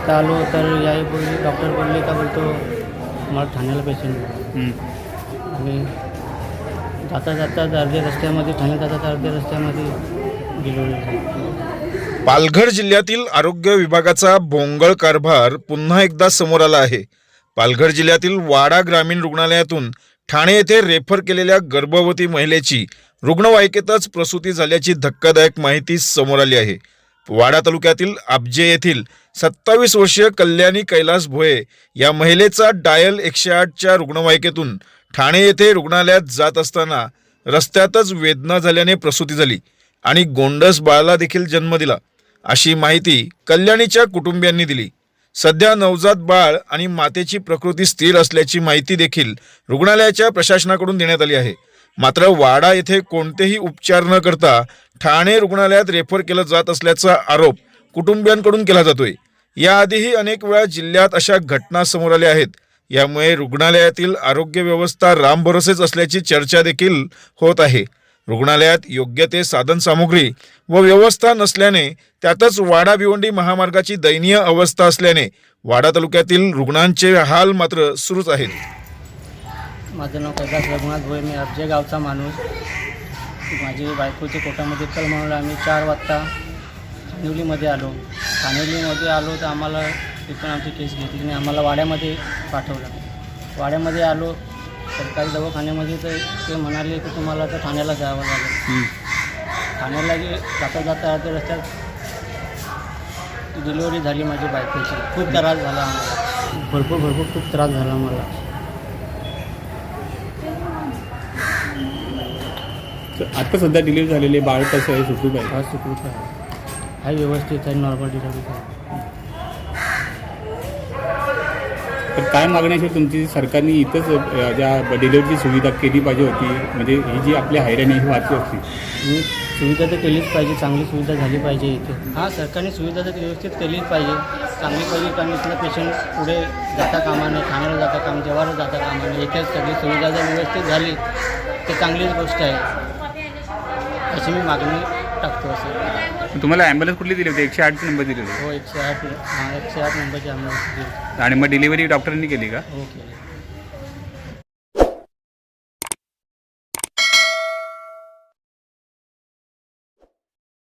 वाजता आलो तर याही बोलली डॉक्टर बोलले का बोलतो मला ठाण्याला पेशंट हं. आणि जाता जाता अर्ध्या रस्त्यामध्ये ठाणे जाता अर्ध्या रस्त्यामध्ये झाली पालघर जिल्ह्यातील आरोग्य विभागाचा भोंगळ कारभार पुन्हा एकदा समोर आला आहे. पालघर जिल्ह्यातील वाडा ग्रामीण रुग्णालयातून ठाणे येथे रेफर केलेल्या गर्भवती महिलेची रुग्णवाहिकेतच प्रसूती झाल्याची धक्कादायक माहिती समोर आली आहे. वाडा तालुक्यातील आबजे येथील सत्तावीस वर्षीय कल्याणी कैलास भोये या महिलेचा डायल एकशे आठच्या रुग्णवाहिकेतून ठाणे येथे रुग्णालयात जात असताना रस्त्यातच वेदना झाल्याने प्रसूती झाली आणि गोंडस बाळाला देखील जन्म दिला अशी माहिती कल्याणीच्या कुटुंबियांनी दिली. सध्या नवजात बाळ आणि मातेची प्रकृती स्थिर असल्याची माहिती देखील रुग्णालयाच्या प्रशासनाकडून देण्यात आली आहे. मात्र वाडा येथे कोणतेही उपचार न करता ठाणे रुग्णालयात रेफर केलं जात असल्याचा आरोप कुटुंबियांकडून केला जातोय. याआधीही अनेक वेळा जिल्ह्यात अशा घटना समोर आल्या आहेत. यामुळे रुग्णालयातील आरोग्य व्यवस्था रामभरोसेच असल्याची चर्चा देखील होत आहे. रुग्णालयात योग्य ते साधनसामुग्री व व्यवस्था नसल्याने त्यातच वाडा भिवंडी महामार्गाची दयनीय अवस्था असल्याने वाडा तालुक्यातील रुग्णांचे हाल मात्र सुरूच आहेत. माझं नाव कैलास रघुनाथ भोये मी अब्जे गावचा माणूस. माझी बायकोच्या पोटामध्ये कल म्हणून आम्ही चार वाजता खानिवलीमध्ये आलो. खानिवलीमध्ये आलो तर आम्हाला तिथून आमची केस घेतली आणि आम्हाला वाड्यामध्ये पाठवलं. वाड्यामध्ये आलो सरकारी दवाखान्यामध्ये तर ते म्हणाले की तुम्हाला आता ठाण्याला जावं लागेल. ठाण्याला गे जाता जाता अर्ध्या रस्त्यात डिलिव्हरी झाली माझी बायकोची. खूप त्रास झाला आम्हाला. भरपूर भरपूर खूप त्रास झाला मला तर आता सध्या डिलिव्हरी झालेले बाळ कसं आहे सुखरूप आहे? हा सुखरूप आहे. आहे व्यवस्थित आहे नॉर्मल डिलिव्हरी आहे. तर काय मागण्याशी तुमची सरकारने इथंच अ, ज्या डिलिव्हरीची सुविधा केली पाहिजे होती म्हणजे ही जी आपली हैराणी ही वाचली आणि सुविधा तर केलीच पाहिजे चांगली सुविधा झाली पाहिजे इथे. हां सरकारने सुविधा तर व्यवस्थित केलीच पाहिजे. चांगली पाहिजे कारण इथलं पेशंट पुढे जाता कामा नये ठाण्याला जाता काम जेव्हा जाता कामा नये इथेच सगळी सुविधा जर व्यवस्थित झाली तर चांगलीच गोष्ट आहे. अशी मी मागणी टाकतो असं. तुम्हाला ॲम्ब्युलन्स कुठली दिली होती? एकशे आठ नंबर दिली होती हो एकशे आठ हां एकशे आठ नंबरची आम्हाला आणि मग डिलिव्हरी डॉक्टरांनी केली का? हो केली.